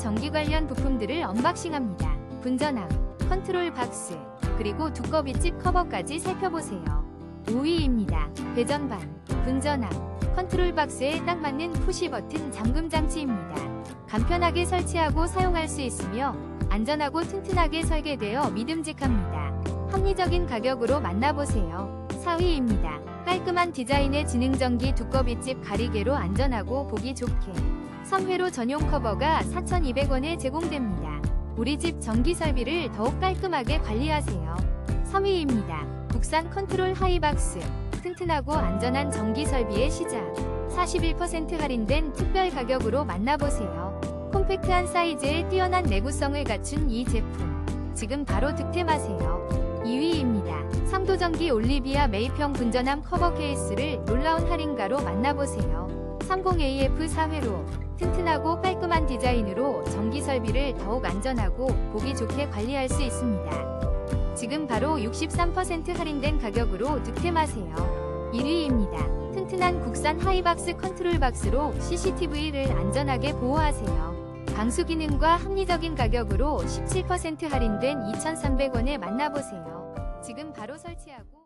전기 관련 부품들을 언박싱합니다. 분전함, 컨트롤 박스, 그리고 두꺼비집 커버까지 살펴보세요. 5위입니다. 배전반, 분전함, 컨트롤 박스에 딱 맞는 푸시 버튼 잠금 장치입니다. 간편하게 설치하고 사용할 수 있으며 안전하고 튼튼하게 설계되어 믿음직합니다. 합리적인 가격으로 만나보세요. 4위입니다. 깔끔한 디자인의 지능전기 두꺼비집 가리개로 안전하고 보기 좋게 3회로 전용 커버가 4,200원에 제공됩니다. 우리 집 전기 설비를 더욱 깔끔하게 관리하세요. 3위입니다. 국산 컨트롤 하이박스 튼튼하고 안전한 전기 설비의 시작 41% 할인된 특별 가격으로 만나보세요. 콤팩트한 사이즈에 뛰어난 내구성을 갖춘 이 제품 지금 바로 득템하세요. 2위입니다. 상도전기 올리비아 메이평 분전함 커버 케이스를 놀라운 할인가로 만나보세요. 30AF 4회로 튼튼하고 깔끔한 디자인으로 전기 설비를 더욱 안전하고 보기 좋게 관리할 수 있습니다. 지금 바로 63% 할인된 가격으로 득템하세요. 1위입니다. 튼튼한 국산 하이박스 컨트롤 박스로 CCTV를 안전하게 보호하세요. 방수 기능과 합리적인 가격으로 17% 할인된 2,300원에 만나보세요. 지금 바로 설치하고